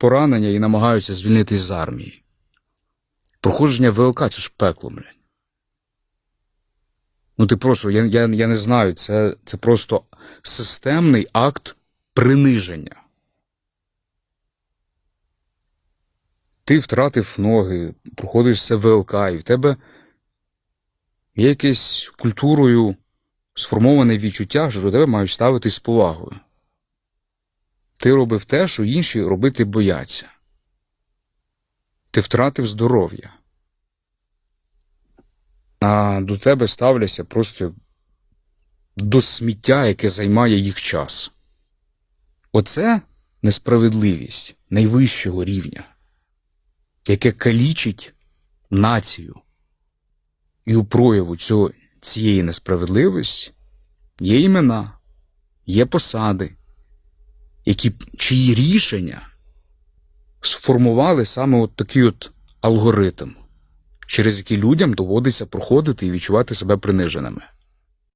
поранення і намагаються звільнитись з армії. Проходження ВЛК це ж пекло, блядь. Ну ти просто, я, я, я не знаю, це, це просто системний акт приниження. Ти втратив ноги, проходиш це ВЛК, і в тебе є якесь культурою сформоване відчуття, що до тебе мають ставитись з повагою. Ти робив те, що інші робити бояться. Ти втратив здоров'я. А до тебе ставляться просто до сміття, яке займає їх час. Оце несправедливість найвищого рівня, яке калічить націю. І у прояву цього, цієї несправедливості є імена, є посади, які, чиї рішення сформували саме от такий от алгоритм, через який людям доводиться проходити і відчувати себе приниженими.